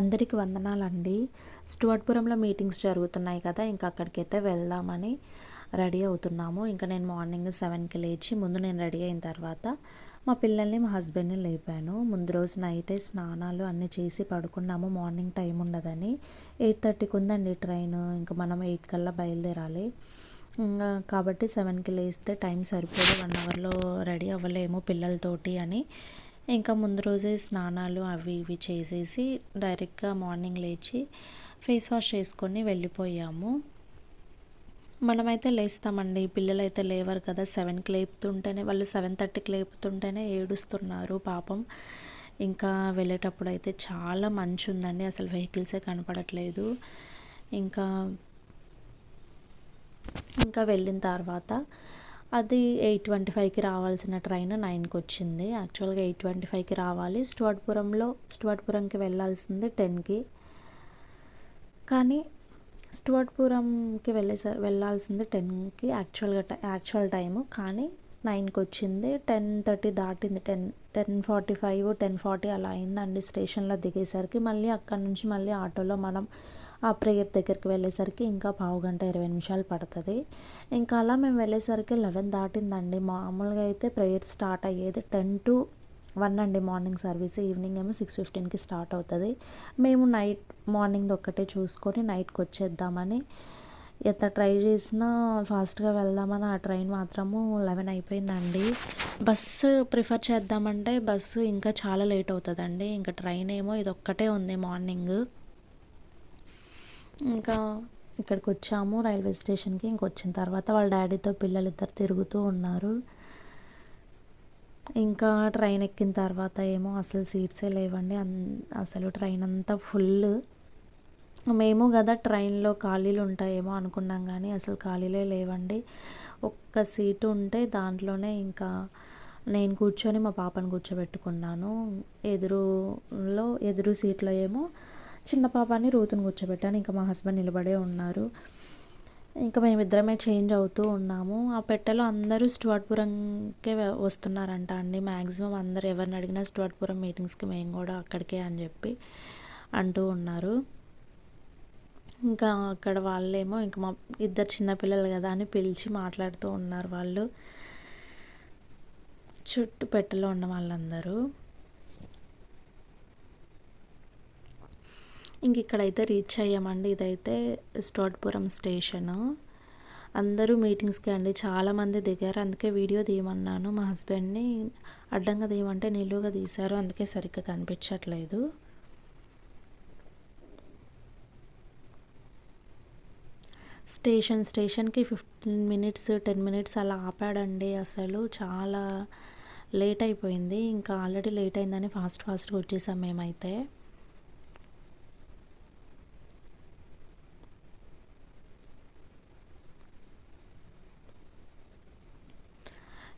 అందరికి వందనాలండి. స్టువర్ట్పురంలో మీటింగ్స్ జరుగుతున్నాయి కదా ఇంకా అక్కడికైతే వెళ్దామని రెడీ అవుతున్నాము. ఇంకా నేను మార్నింగ్ సెవెన్కి లేచి ముందు నేను రెడీ అయిన తర్వాత మా పిల్లల్ని మా హస్బెండ్ని లేపాను. ముందు రోజు నైటే స్నానాలు అన్నీ చేసి పడుకున్నాము. మార్నింగ్ టైం ఉండదని ఎయిట్ థర్టీకి ఉందండి ట్రైన్. ఇంకా మనం ఎయిట్ కల్లా బయలుదేరాలి. ఇంకా కాబట్టి సెవెన్కి లేస్తే టైం సరిపోదు. వన్ అవర్లో రెడీ అవ్వలేము పిల్లలతోటి అని ఇంకా ముందు రోజే స్నానాలు అవి ఇవి చేసేసి డైరెక్ట్గా మార్నింగ్ లేచి ఫేస్ వాష్ చేసుకొని వెళ్ళిపోయాము. మనమైతే లేస్తామండి. పిల్లలు అయితే లేవరు కదా సెవెన్కి లేపుతుంటేనే వాళ్ళు సెవెన్ థర్టీకి లేపుతుంటేనే ఏడుస్తున్నారు పాపం. ఇంకా వెళ్ళేటప్పుడు అయితే చాలా మంచి ఉందండి అసలు వెహికల్సే కనపడట్లేదు. ఇంకా ఇంకా వెళ్ళిన తర్వాత అది ఎయిట్ ట్వంటీ ఫైవ్కి రావాల్సిన ట్రైన్ నైన్కి వచ్చింది యాక్చువల్గా ఎయిట్ ట్వంటీ ఫైవ్కి రావాలి. స్టువర్ట్పురంలో స్టువర్ట్పురంకి వెళ్ళాల్సింది టెన్కి. కానీ స్టువర్ట్పురంకి వెళ్ళేసరి వెళ్ళాల్సింది టెన్కి యాక్చువల్గా యాక్చువల్ టైము. కానీ నైన్కి వచ్చింది టెన్ థర్టీ దాటింది. Ten ten forty five ten forty అలా అయిందండి స్టేషన్లో దిగేసరికి. మళ్ళీ అక్కడ నుంచి మళ్ళీ ఆటోలో మనం ఆ ప్రేయర్ దగ్గరికి వెళ్ళేసరికి ఇంకా పావు గంట ఇరవై నిమిషాలు పడుతుంది. ఇంకా అలా మేము వెళ్ళేసరికి లెవెన్ దాటిందండి. మామూలుగా అయితే ప్రేయర్ స్టార్ట్ అయ్యేది టెన్ టు వన్ అండి మార్నింగ్ సర్వీస్. ఈవినింగ్ ఏమో సిక్స్ ఫిఫ్టీన్కి స్టార్ట్ అవుతుంది. మేము నైట్ మార్నింగ్ ఒక్కటే చూసుకొని నైట్కి వచ్చేద్దామని ఎంత ట్రై చేసినా ఫాస్ట్గా వెళ్దామని ఆ ట్రైన్ మాత్రము లెవెన్ అయిపోయిందండి. బస్సు ప్రిఫర్ చేద్దామంటే బస్సు ఇంకా చాలా లేట్ అవుతుందండి. ఇంకా ట్రైన్ ఏమో ఇది ఒక్కటే ఉంది మార్నింగ్. ఇంకా ఇక్కడికి వచ్చాము రైల్వే స్టేషన్కి. ఇంకొచ్చిన తర్వాత వాళ్ళ డాడీతో పిల్లలు ఇద్దరు తిరుగుతూ ఉన్నారు. ఇంకా ట్రైన్ ఎక్కిన తర్వాత ఏమో అసలు సీట్సే లేవండి. అసలు ట్రైన్ అంతా ఫుల్ మేము కదా ట్రైన్లో ఖాళీలు ఉంటాయేమో అనుకున్నాం కానీ అసలు ఖాళీలే లేవండి. ఒక్క సీటు ఉంటే దాంట్లోనే ఇంకా నేను కూర్చొని మా పాపను కూర్చోబెట్టుకున్నాను. ఎదురులో ఎదురు సీట్లో ఏమో చిన్న పాపాన్ని రూతుని కూర్చోబెట్టాను. ఇంకా మా హస్బెండ్ నిలబడే ఉన్నారు. ఇంకా మేమిద్దరమే చేంజ్ అవుతూ ఉన్నాము. ఆ పెట్టెలో అందరూ స్టువర్ట్పురంకే వస్తున్నారంట అండి. మ్యాక్సిమం అందరు ఎవరిని అడిగినా స్టువర్ట్పురం మీటింగ్స్కి మేము కూడా అక్కడికే అని చెప్పి అంటూ ఉన్నారు. ఇంకా అక్కడ వాళ్ళేమో ఇంకా మా ఇద్దరు చిన్నపిల్లలు కదా అని పిలిచి మాట్లాడుతూ ఉన్నారు వాళ్ళు. చుట్టూ పెట్టెలో ఉన్న వాళ్ళందరూ. ఇంక ఇక్కడైతే రీచ్ అయ్యామండి. ఇదైతే స్టోట్పురం స్టేషను. అందరూ మీటింగ్స్కి అండి. చాలామంది దిగారు. అందుకే వీడియో తీయమన్నాను. మా హస్బెండ్ని అడ్డంగా తీయమంటే నిలువుగా తీశారు. అందుకే సరిగ్గా కనిపించట్లేదు. స్టేషన్ స్టేషన్కి ఫిఫ్టీన్ మినిట్స్ టెన్ మినిట్స్ అలా ఆపాడండి అసలు. చాలా లేట్ అయిపోయింది. ఇంకా ఆల్రెడీ లేట్ అయిందని ఫాస్ట్ ఫాస్ట్గా వచ్చేసాం మేమైతే.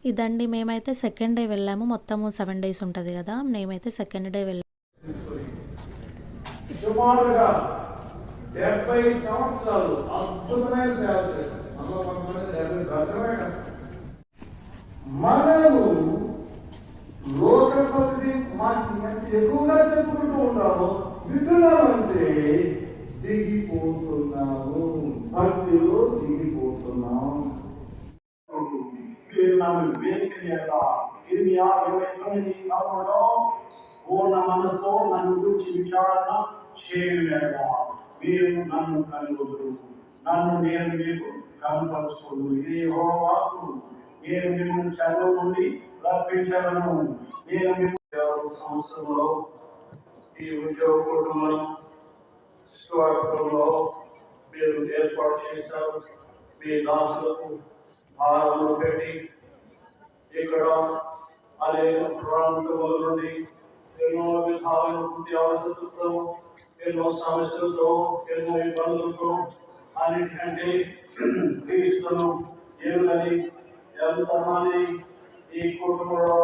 ఇదండి మేమైతే సెకండ్ డే వెళ్ళాము. మొత్తము సెవెన్ డేస్ ఉంటుంది కదా మేమైతే సెకండ్ డే వెళ్ళాము. సుమారుగా డెబ్బై సంవత్సరాలు అద్భుతమైన సేవ చేశారు. మనము లోక సమితి మాకు ఎక్కువగా చెప్పుకుంటూ ఉన్నాము వింటున్నామంటే దిగిపోతున్నాము. భక్తిలో దిగిపోతున్నాము. నన్ను వేదికయ్యాక ఇర్మియా ఇరవై తొమ్మిది పూర్ణ మనస్సు నన్ను గురించి విచారణ చేయలేక మీరు నన్ను నన్ను నేను మీకు కనపరుచుకును ఇది యెహోవా నేను మిమ్మల్ని చదువు నుండి రప్పించగలను. నేను మిమ్మల్ని సంవత్సరంలో ఈ ఉద్యోగ కుటుంబం స్వాగతంలో మీరు ఏర్పాటు చేశారు. మీ దాసులకు భారములు పెట్టి ఇక్కడ అనేక నుండి ఎన్నో విధాలైనటువంటి అవసరంతో ఎన్నో సమస్యలతో ఎన్నో ఇబ్బందులతో అన్నిటికంటే క్రీస్తును ఏమని ఎంతమని ఈ కుటుంబంలో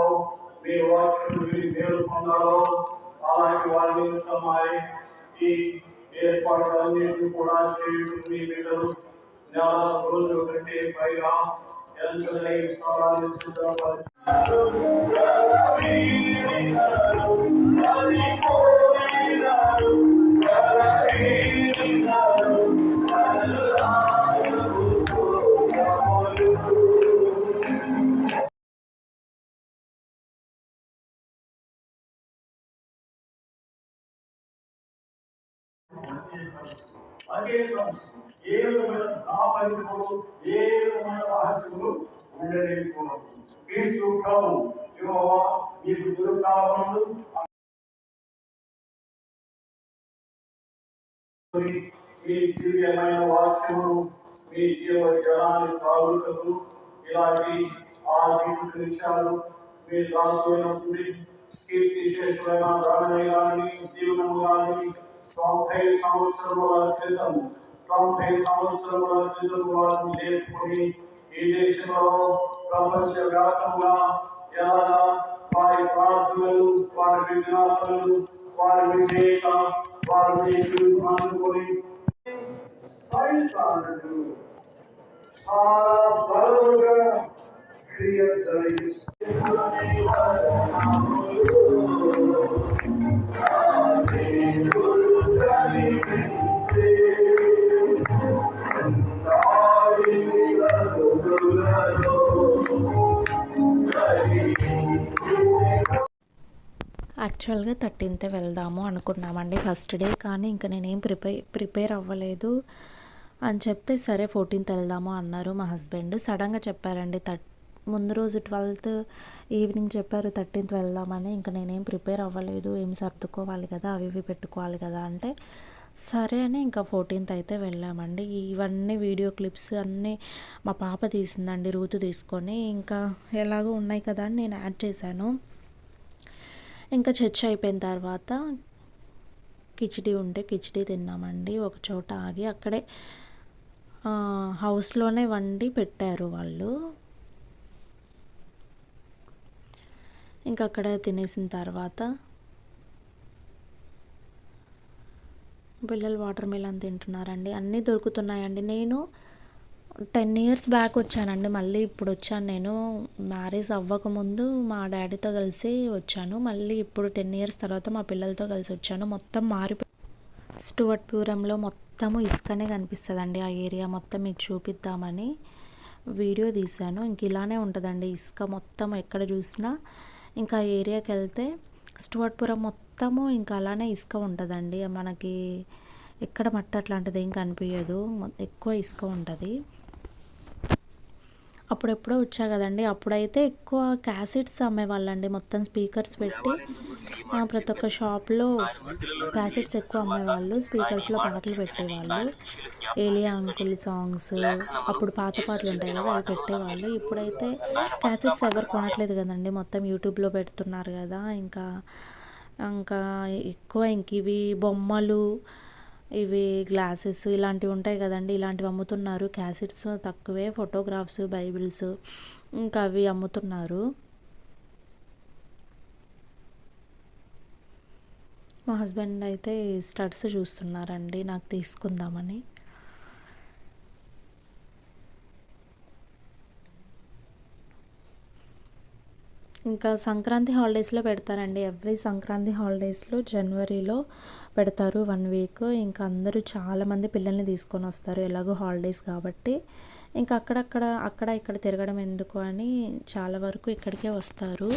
మీ వాక్యం మీరు మేలుకున్నారో అలాంటి వారి నిమిత్తమై ఈ ఏర్పాట్లన్నింటినీ కూడా చేయడం మీ బిడ్డలు నెల రోజుల కంటే పైగా and Enslaved from the రహస్యములు ఉండలేకపోవడం క్రీస్తు ప్రభు యెహోవా మీకు దుర్కాలములు మీ దివ్యమైన వాక్యమును మీ జీవ జనాన్ని కావుటకు ఇలాంటి ఆర్థిక విషయాలు మీ దాసులైనప్పుడు కీర్తి శేషులైన రాణయ్య గారిని జీవనము గారిని తొంభై సంవత్సరముల క్రితం తొంభై సంవత్సరముల క్రితం వారిని నేర్చుకుని ఈ దేశంలో ప్రపంచ వ్యాప్తంగా ఎలా వారి ప్రార్థనలు వారి విజ్ఞాపనలు వారి విధేయత వారి నీతులు అనుకొని సైతానుడు చాలా బలముగా క్రియ యాక్చువల్గా థర్టీన్త్ వెళ్దాము అనుకున్నామండి ఫస్ట్ డే కానీ ఇంకా నేనేం ప్రిపేర్ ప్రిపేర్ అవ్వలేదు. అని చెప్తే సరే ఫోర్టీన్త్ వెళ్దాము అన్నారు మా హస్బెండ్. సడన్గా చెప్పారండి థర్ ముందు రోజు ట్వెల్త్ ఈవినింగ్ చెప్పారు థర్టీన్త్ వెళ్దామని. ఇంకా నేనేం ప్రిపేర్ అవ్వలేదు. ఏం సర్దుకోవాలి కదా అవి ఇవి పెట్టుకోవాలి కదా అంటే సరే అని ఇంకా ఫోర్టీన్త్ అయితే వెళ్ళామండి. ఇవన్నీ వీడియో క్లిప్స్ అన్నీ మా పాప తీసిందండి రూతు తీసుకొని. ఇంకా ఎలాగో ఉన్నాయి కదా అని నేను యాడ్ చేశాను. ఇంకా చర్చ్ అయిపోయిన తర్వాత కిచిడి ఉంటే కిచిడి తిన్నామండి. ఒక చోట ఆగి అక్కడే హౌస్లోనే వండి పెట్టారు వాళ్ళు. ఇంకా అక్కడ తినేసిన తర్వాత పిల్లలు వాటర్ మిలన్ తింటున్నారండి. అన్నీ దొరుకుతున్నాయండి. నేను టెన్ ఇయర్స్ బ్యాక్ వచ్చానండి. మళ్ళీ ఇప్పుడు వచ్చాను నేను. మ్యారేజ్ అవ్వకముందు మా డాడీతో కలిసి వచ్చాను. మళ్ళీ ఇప్పుడు టెన్ ఇయర్స్ తర్వాత మా పిల్లలతో కలిసి వచ్చాను. మొత్తం మారిపో స్టువర్ట్పురంలో మొత్తము ఇసుకనే కనిపిస్తుందండి ఆ ఏరియా. మొత్తం మీకు చూపిద్దామని వీడియో తీశాను. ఇంక ఇలానే ఉంటుందండి ఇసుక మొత్తం ఎక్కడ చూసినా. ఇంకా ఏరియాకి వెళ్తే స్టువర్ట్పురం మొత్తము ఇంకా అలానే ఇసుక ఉంటుందండి. మనకి ఎక్కడ మట్టి అట్లాంటిది ఏం కనిపించదు ఎక్కువ ఇసుక ఉంటుంది. అప్పుడెప్పుడో వచ్చా కదండి. అప్పుడైతే ఎక్కువ క్యాసెట్స్ అమ్మేవాళ్ళండి. మొత్తం స్పీకర్స్ పెట్టి ప్రతి ఒక్క షాప్లో క్యాసెట్స్ ఎక్కువ అమ్మేవాళ్ళు. స్పీకర్స్లో పాటలు పెట్టేవాళ్ళు. ఏలియా అంకుల్ సాంగ్స్ అప్పుడు పాత పాటలు ఉంటాయి కదా అవి పెట్టేవాళ్ళు. ఇప్పుడైతే క్యాసెట్స్ ఎవరు కొనట్లేదు కదండి. మొత్తం యూట్యూబ్లో పెడుతున్నారు కదా. ఇంకా ఇంకా ఎక్కువ ఇంక ఇవి బొమ్మలు ఇవి గ్లాసెస్ ఇలాంటివి ఉంటాయి కదండి ఇలాంటివి అమ్ముతున్నారు. క్యాసెట్స్ తక్కువే ఫోటోగ్రాఫ్స్ బైబిల్స్ ఇంకా అవి అమ్ముతున్నారు. మా హస్బెండ్ అయితే స్టడ్స్ చూస్తున్నారండి నాకు తీసుకుందామని. ఇంకా సంక్రాంతి హాలిడేస్లో పెడతారండి. ఎవ్రీ సంక్రాంతి హాలిడేస్లో జనవరిలో పెడతారు వన్ వీక్ ఇంకా అందరూ చాలామంది పిల్లల్ని తీసుకొని వస్తారు. ఎలాగో హాలిడేస్ కాబట్టి. ఇంకా అక్కడక్కడ అక్కడ ఇక్కడ తిరగడం ఎందుకు అని చాలా వరకు ఇక్కడికే వస్తారు.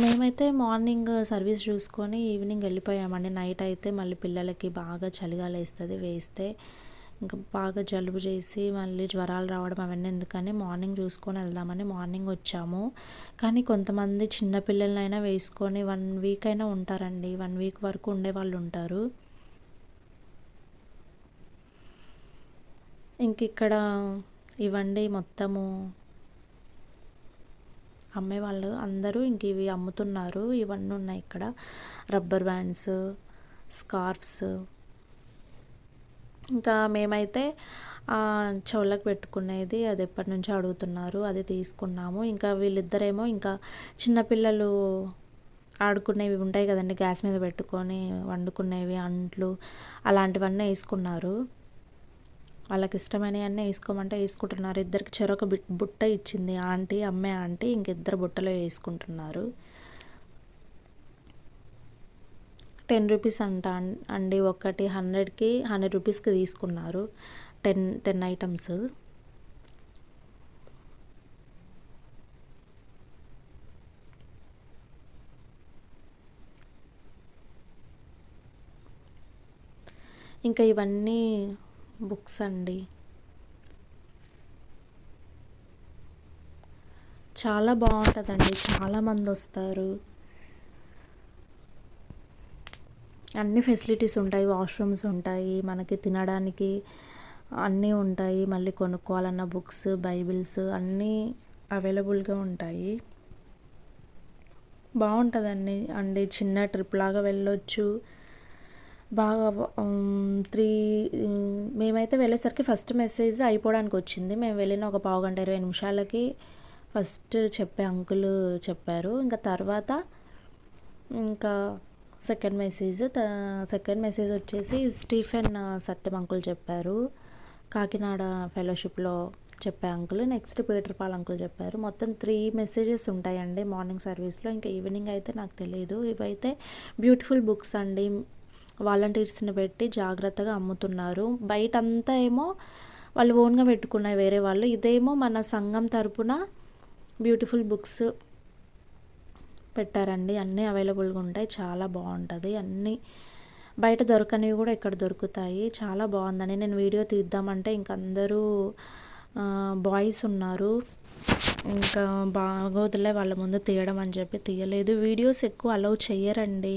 మేమైతే మార్నింగ్ సర్వీస్ చూసుకొని ఈవినింగ్ వెళ్ళిపోయామండి. నైట్ అయితే మళ్ళీ పిల్లలకి బాగా చలిగాలేస్తుంది వేస్తే ఇంకా బాగా జలుబు చేసి మళ్ళీ జ్వరాలు రావడం అవన్నీ ఎందుకని మార్నింగ్ చూసుకొని వెళ్దామని మార్నింగ్ వచ్చాము. కానీ కొంతమంది చిన్నపిల్లలనైనా వేసుకొని వన్ వీక్ అయినా ఉంటారండి. వన్ వీక్ వరకు ఉండే వాళ్ళు ఉంటారు. ఇంక ఇక్కడ ఇవ్వండి మొత్తము. అమ్మే వాళ్ళు అందరూ ఇంక ఇవి అమ్ముతున్నారు. ఇవన్నీ ఉన్నాయి ఇక్కడ. Rubber bands scarves. ఇంకా మేమైతే చెవులకు పెట్టుకునేది అది ఎప్పటి నుంచో అడుగుతున్నారు అది తీసుకున్నాము. ఇంకా వీళ్ళిద్దరేమో ఇంకా చిన్నపిల్లలు ఆడుకునేవి ఉంటాయి కదండి గ్యాస్ మీద పెట్టుకొని వండుకునేవి అంట్లు అలాంటివన్నీ వేసుకున్నారు. వాళ్ళకి ఇష్టమైనవన్నీ వేసుకోమంటే వేసుకుంటున్నారు. ఇద్దరికి చెరొక బుట్ట ఇచ్చింది ఆంటీ అమ్మే ఆంటీ ఇంకిద్దరు బుట్టలో వేసుకుంటున్నారు. టెన్ రూపీస్ అంట అండి ఒకటి హండ్రెడ్కి హండ్రెడ్ రూపీస్కి తీసుకున్నారు టెన్ టెన్ ఐటమ్స్. ఇంకా ఇవన్నీ బుక్స్ అండి. చాలా బాగుంటుందండి. చాలామంది వస్తారు అన్ని ఫెసిలిటీస్ ఉంటాయి. వాష్రూమ్స్ ఉంటాయి. మనకి తినడానికి అన్నీ ఉంటాయి. మళ్ళీ కొనుక్కోవాలన్న బుక్స్ బైబిల్స్ అన్నీ అవైలబుల్గా ఉంటాయి. బాగుంటుందండి. అండి చిన్న ట్రిప్ లాగా వెళ్ళొచ్చు. బాగా త్రీ మేమైతే వెళ్ళేసరికి ఫస్ట్ మెసేజ్ అయిపోవడానికి వచ్చింది. మేము వెళ్ళిన ఒక పావు గంట ఇరవై నిమిషాలకి ఫస్ట్ చెప్పే అంకుల్ చెప్పారు. ఇంకా తర్వాత ఇంకా సెకండ్ మెసేజ్ సెకండ్ మెసేజ్ వచ్చేసి స్టీఫెన్ uh, సత్యం అంకుల్ చెప్పారు. కాకినాడ ఫెలోషిప్లో చెప్పే అంకుల్ నెక్స్ట్ పీటర్పాల్ అంకుల్ చెప్పారు. మొత్తం త్రీ మెసేజెస్ ఉంటాయండి మార్నింగ్ సర్వీస్లో ఇంకా ఈవినింగ్ అయితే నాకు తెలియదు ఇవైతే బ్యూటిఫుల్ బుక్స్ అండి. వాలంటీర్స్ని పెట్టి జాగ్రత్తగా అమ్ముతున్నారు. బయట అంతా ఏమో వాళ్ళు ఓన్గా పెట్టుకున్నాయి వేరే వాళ్ళు. ఇదేమో మన సంఘం తరపున బ్యూటిఫుల్ బుక్స్ పెట్టారండి. అన్నీ అవైలబుల్గా ఉంటాయి. చాలా బాగుంటుంది. అన్నీ బయట దొరకనివి కూడా ఇక్కడ దొరుకుతాయి. చాలా బాగుందని నేను వీడియో తీద్దామంటే ఇంక అందరూ బాయ్స్ ఉన్నారు. ఇంకా బాగోదులే వాళ్ళ ముందు తీయడం అని చెప్పి తీయలేదు. వీడియోస్ ఎక్కువ అలౌ చేయరండి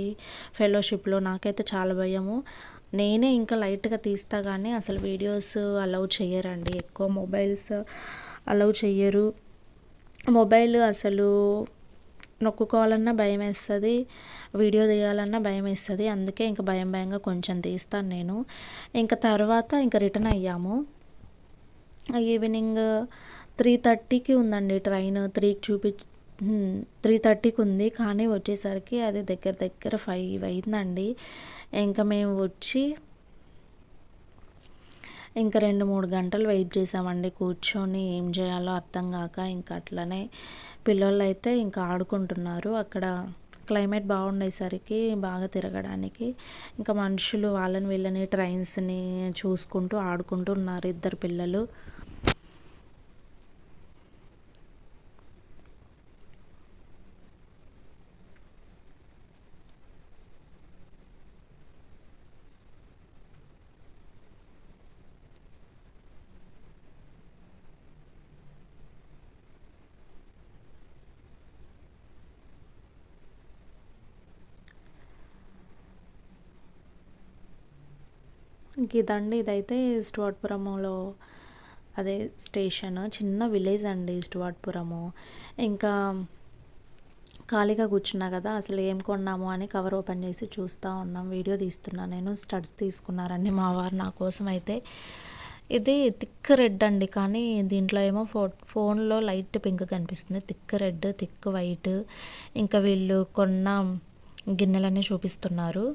ఫెలోషిప్లో. నాకైతే చాలా భయము. నేనే ఇంకా లైట్గా తీస్తా కానీ అసలు వీడియోస్ అలౌ చేయరండి ఎక్కువ మొబైల్స్ అలౌ చెయ్యరు. మొబైల్ అసలు నొక్కుకోవాలన్నా భయం వేస్తుంది వీడియో తీయాలన్నా భయం వేస్తుంది అందుకే ఇంకా భయం భయంగా కొంచెం తీస్తాను నేను. ఇంకా తర్వాత ఇంకా రిటర్న్ అయ్యాము. ఈవినింగ్ త్రీ థర్టీకి ఉందండి ట్రైన్. త్రీకి చూపి త్రీ థర్టీకి ఉంది. కానీ వచ్చేసరికి అది దగ్గర దగ్గర ఫైవ్ అయిందండి. ఇంకా మేము వచ్చి ఇంకా రెండు మూడు గంటలు వెయిట్ చేసామండి కూర్చొని ఏం చేయాలో అర్థం కాక ఇంకా అట్లనే పిల్లలు అయితే ఇంకా ఆడుకుంటున్నారు. అక్కడ క్లైమేట్ బాగుండేసరికి బాగా తిరగడానికి. ఇంకా మనుషులు వాళ్ళని వీళ్ళని ట్రైన్స్ని చూసుకుంటూ ఆడుకుంటూ ఉన్నారు ఇద్దరు పిల్లలు. ఇదండి ఇదైతే స్టువర్ట్పురంలో అదే స్టేషన్. చిన్న విలేజ్ అండి స్టువర్ట్పురము ఇంకా ఖాళీగా కూర్చున్నా కదా అసలు ఏం కొన్నాము అని కవర్ ఓపెన్ చేసి చూస్తూ ఉన్నాం. వీడియో తీస్తున్నా నేను స్టడ్స్ తీసుకున్నారండి మా వారు నా కోసం అయితే. ఇది థిక్ రెడ్ అండి కానీ దీంట్లో ఏమో ఫో ఫోన్లో లైట్ పింక్ కనిపిస్తుంది. Thick red thick white. ఇంకా వీళ్ళు కొన్న గిన్నెలన్నీ చూపిస్తున్నారు.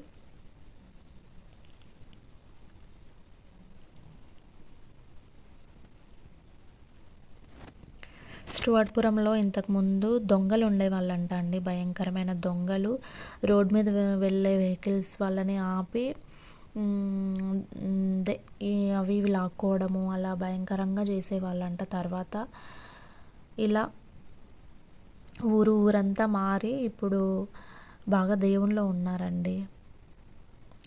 స్టువర్ట్పురంలో ఇంతకుముందు దొంగలు ఉండేవాళ్ళంట అండి. భయంకరమైన దొంగలు. రోడ్ మీద వెళ్ళే వెహికల్స్ వాళ్ళని ఆపి అవి ఇవి లాక్కోవడము అలా భయంకరంగా చేసేవాళ్ళంట. తర్వాత ఇలా ఊరు ఊరంతా మారి ఇప్పుడు బాగా దేవుణ్ణిలో ఉన్నారండి.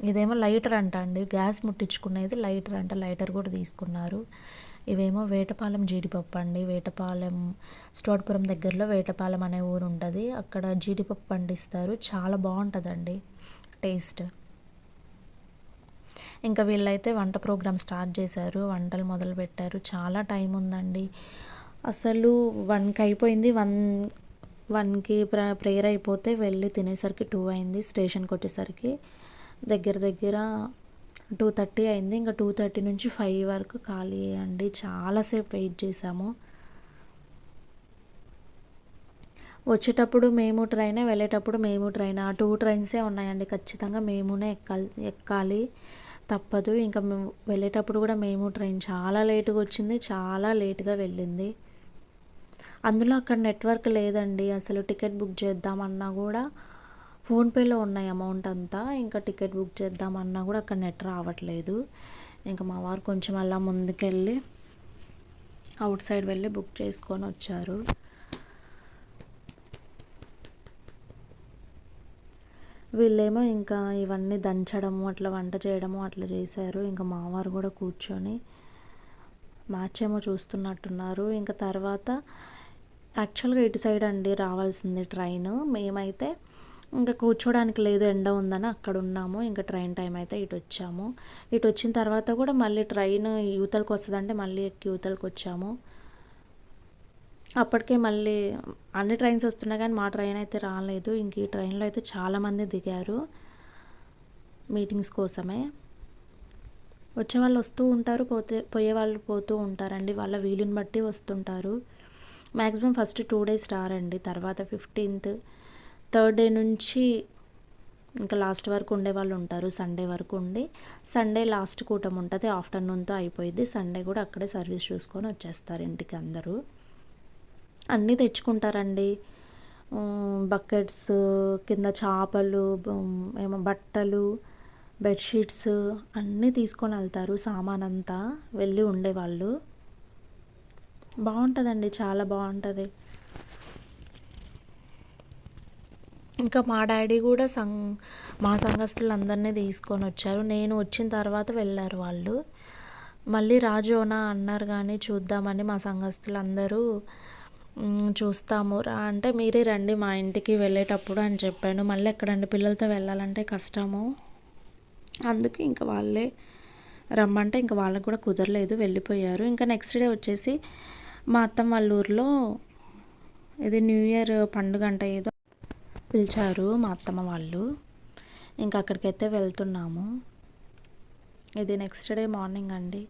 ఇదేమో లైటర్ అంట అండి. గ్యాస్ ముట్టించుకునేది లైటర్ అంట. లైటర్ కూడా తీసుకున్నారు. ఇవేమో వేటపాలెం జీడిపప్పు అండి. వేటపాలెం స్టోట్పురం దగ్గరలో వేటపాలెం అనే ఊరు ఉంటుంది. అక్కడ జీడిపప్పు పండిస్తారు. చాలా బాగుంటుందండి. టేస్ట్. ఇంకా వీళ్ళైతే వంట ప్రోగ్రామ్ స్టార్ట్ చేశారు. వంటలు మొదలు పెట్టారు. చాలా టైం ఉందండి. అసలు వన్కి అయిపోయింది. వన్ వన్కి ప్ర ప్రేయర్ అయిపోతే వెళ్ళి తినేసరికి టూ అయింది. స్టేషన్కి వచ్చేసరికి దగ్గర దగ్గర టూ థర్టీ అయింది. ఇంకా టూ థర్టీ నుంచి ఫైవ్ వరకు ఖాళీ అండి. చాలాసేపు వెయిట్ చేసాము వచ్చేటప్పుడు మేము ట్రైనే వెళ్ళేటప్పుడు మేము ట్రైన్ ఆ టూ ట్రైన్సే ఉన్నాయండి. ఖచ్చితంగా మేమునే ఎక్కాలి ఎక్కాలి. తప్పదు. ఇంకా మేము వెళ్ళేటప్పుడు కూడా మేము ట్రైన్ చాలా లేటుగా వచ్చింది. చాలా లేటుగా వెళ్ళింది. అందులో అక్కడ నెట్వర్క్ లేదండి. అసలు టికెట్ బుక్ చేద్దామన్నా కూడా ఫోన్పేలో ఉన్నాయి అమౌంట్ అంతా ఇంకా టికెట్ బుక్ చేద్దామన్నా కూడా అక్కడ నెట్ రావట్లేదు. ఇంకా మా వారు కొంచెం అలా ముందుకెళ్ళి అవుట్ సైడ్ వెళ్ళి బుక్ చేసుకొని వచ్చారు. వీళ్ళేమో ఇంకా ఇవన్నీ దంచడము అట్లా వంట చేయడము అట్లా చేశారు. ఇంకా మావారు కూడా కూర్చొని మ్యాచ్ ఏమో చూస్తున్నట్టున్నారు. ఇంకా తర్వాత యాక్చువల్గా ఇటు సైడ్ అండి రావాల్సింది ట్రైన్. మేమైతే ఇంకా కూర్చోడానికి లేదు ఎండ ఉందని అక్కడ ఉన్నాము. ఇంకా ట్రైన్ టైం అయితే ఇటు వచ్చాము. ఇటు వచ్చిన తర్వాత కూడా మళ్ళీ ట్రైన్ యూతలకు వస్తుందంటే మళ్ళీ ఎక్కి యూతలకు వచ్చాము. అప్పటికే మళ్ళీ అన్ని ట్రైన్స్ వస్తున్నాయి కానీ మా ట్రైన్ అయితే రాలేదు. ఇంక ఈ ట్రైన్లో అయితే చాలామంది దిగారు మీటింగ్స్ కోసమే. వచ్చే వాళ్ళు వస్తూ ఉంటారు పోతే పోయే వాళ్ళు పోతూ ఉంటారండి. వాళ్ళ వీలుని బట్టి వస్తుంటారు. మ్యాక్సిమం ఫస్ట్ టూ డేస్ రారండి. తర్వాత ఫిఫ్టీన్త్ థర్డ్ డే నుంచి ఇంకా లాస్ట్ వరకు ఉండే వాళ్ళు ఉంటారు సండే వరకు ఉండి. సండే లాస్ట్ కూటం ఉంటుంది ఆఫ్టర్నూన్తో అయిపోయింది సండే కూడా అక్కడే సర్వీస్ చూసుకొని వచ్చేస్తారు ఇంటికి అందరూ. అన్నీ తెచ్చుకుంటారండి. బకెట్స్ కింద చేపలు ఏమో బట్టలు బెడ్షీట్స్ అన్నీ తీసుకొని వెళ్తారు సామాన్ అంతా వెళ్ళి. ఉండేవాళ్ళు బాగుంటుందండి చాలా బాగుంటుంది. ఇంకా మా డాడీ కూడా సం మా సంఘస్థులందరినీ తీసుకొని వచ్చారు. నేను వచ్చిన తర్వాత వెళ్ళారు వాళ్ళు. మళ్ళీ రాజోనా అన్నారు కానీ చూద్దామని మా సంఘస్థులందరూ అందరూ చూస్తాము రా అంటే మీరే రండి మా ఇంటికి వెళ్ళేటప్పుడు అని చెప్పాను. మళ్ళీ ఎక్కడండి? పిల్లలతో వెళ్ళాలంటే కష్టము. అందుకే ఇంకా వాళ్ళే రమ్మంటే ఇంకా వాళ్ళకు కూడా కుదరలేదు వెళ్ళిపోయారు. ఇంకా నెక్స్ట్ డే వచ్చేసి మా అత్తమ్మ వాళ్ళ ఊర్లో ఇది న్యూ ఇయర్ పండుగ అంట ఏదో పిలిచారు మా అత్తమ్మ వాళ్ళు. ఇంకా అక్కడికైతే వెళ్తున్నాము. ఇది నెక్స్ట్ డే మార్నింగ్ అండి.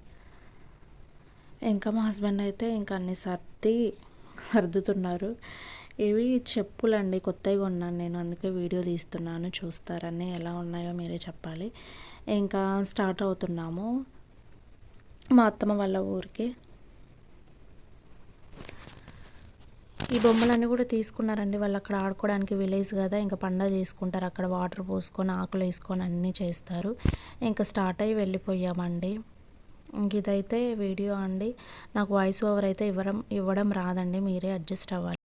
ఇంకా మా హస్బెండ్ అయితే ఇంకా అన్ని సర్ది సర్దుతున్నారు. ఇవి చెప్పులండి కొత్తవి కొన్నాను నేను అందుకే వీడియో తీస్తున్నాను చూస్తారని ఎలా ఉన్నాయో మీరే చెప్పాలి. ఇంకా స్టార్ట్ అవుతున్నాము. మా అత్తమ్మ వాళ్ళ ఊరికి. ఈ బొమ్మలన్నీ కూడా తీసుకున్నారండి. వాళ్ళు అక్కడ ఆడుకోవడానికి విలేజ్ కదా ఇంకా పండగ చేసుకుంటారు. అక్కడ వాటర్ పోసుకొని ఆకులు వేసుకొని అన్నీ చేస్తారు. ఇంకా స్టార్ట్ అయ్యి వెళ్ళిపోయామండి. ఇంక ఇదైతే వీడియో అండి. నాకు వాయిస్ ఓవర్ అయితే ఇవ్వడం ఇవ్వడం రాదండి. మీరే అడ్జస్ట్ అవ్వాలి.